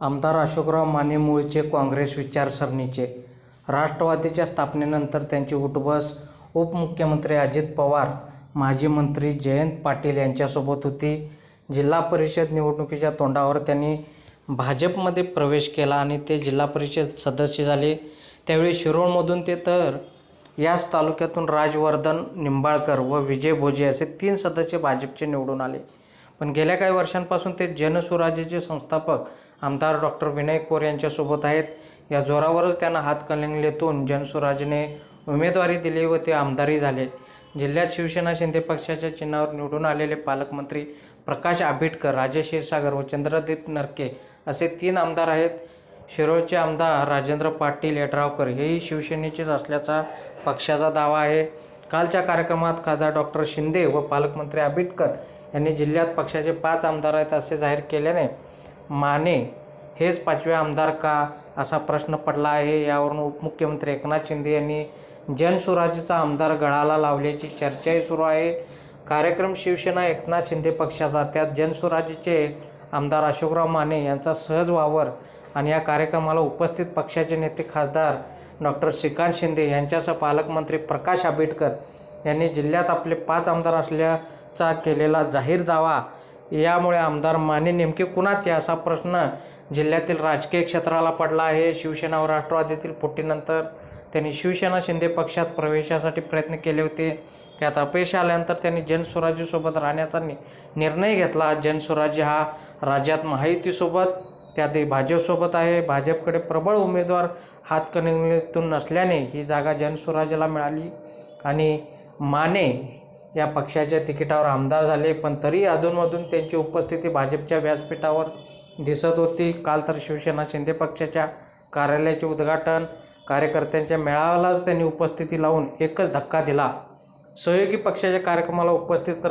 आमदार अशोकराव माने मूळचे काँग्रेस विचारसरणीचे. राष्ट्रवादीच्या स्थापनेनंतर त्यांची उठबस उपमुख्यमंत्री अजित पवार माजी मंत्री जयंत पाटील यांच्यासोबत होती. जिल्हा परिषद निवडणुकीच्या तोंडावर त्यांनी भाजपमध्ये प्रवेश केला आणि ते जिल्हा परिषद सदस्य झाले. त्यावेळी शिरोळमधून ते तर याच तालुक्यातून राजवर्धन निंबाळकर व विजय भोजे असे तीन सदस्य भाजपचे निवडून आले. पण गेल्या काही वर्षांपासून ते जनसुराज्याचे संस्थापक आमदार डॉक्टर विनय कोर यांच्यासोबत आहेत. या जोरावरच त्यांना हातकणंगलेतून जनसुराजने उमेदवारी दिली व ते आमदारही झाले. जिल्ह्यात शिवसेना शिंदे पक्षाच्या चिन्हावर निवडून आलेले पालकमंत्री प्रकाश आंबेडकर राजेश क्षीरसागर व चंद्रदीप नरके असे तीन आमदार आहेत. शिरोळचे आमदार राजेंद्र पाटील यड्रावकर हेही शिवसेनेचेच असल्याचा पक्षाचा दावा आहे. कालच्या कार्यक्रमात खासदार डॉक्टर शिंदे व पालकमंत्री आंबेडकर यांनी जिल्ह्यात पक्षाचे पाच आमदार आहेत असे जाहीर केल्याने माने हेच पाचवे आमदार का असा प्रश्न पडला आहे. यावरून उपमुख्यमंत्री एकनाथ शिंदे यांनी जनसुराजीचा आमदार गळाला लावल्याची चर्चाही सुरू आहे. कार्यक्रम शिवसेना एकनाथ शिंदे पक्षाचा त्यात जनसुराजीचे आमदार अशोकराव माने यांचा सहज वावर आणि या कार्यक्रमाला उपस्थित पक्षाचे नेते खासदार डॉक्टर श्रीकांत शिंदे यांच्यासह पालकमंत्री प्रकाश आंबेडकर यांनी जिल्ह्यात आपले पाच आमदार असल्या चा केलेला जाहीर दावा यामुळे आमदार माने नेमके कुणाचे असा प्रश्न जिल्ह्यातील राजकीय क्षेत्राला पडला आहे. शिवसेना व राष्ट्रवादीतील फुटीनंतर त्यांनी शिवसेना शिंदे पक्षात प्रवेशासाठी प्रयत्न केले होते. त्यात अपयश आल्यानंतर त्यांनी जनस्वराज्यसोबत राहण्याचा नि निर्णय घेतला. जनस्वराज्य हा राज्यात महायुतीसोबत त्यातही भाजपसोबत आहे. भाजपकडे प्रबळ उमेदवार हातकणंगलेतून नसल्याने ही जागा जनस्वराज्याला मिळाली आणि माने या पक्षाच्या तिकिटावर आमदार झाले पण तरी अधूनमधून त्यांची उपस्थिती भाजपच्या व्यासपीठावर दिसत होती. काल तर शिवसेना शिंदे पक्षाच्या कार्यालयाचे उद्घाटन कार्यकर्त्यांच्या मेळाव्यालाच त्यांनी उपस्थिती लावून एकच धक्का दिला. सहयोगी पक्षाच्या कार्यक्रमाला उपस्थित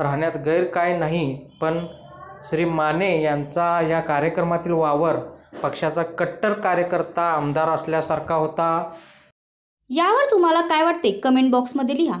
राहण्यात गैर काय नाही पण श्री माने यांचा या कार्यक्रमातील वावर पक्षाचा कट्टर कार्यकर्ता आमदार असल्यासारखा होता. यावर तुम्हाला काय वाटते? कमेंट बॉक्समध्ये लिहा.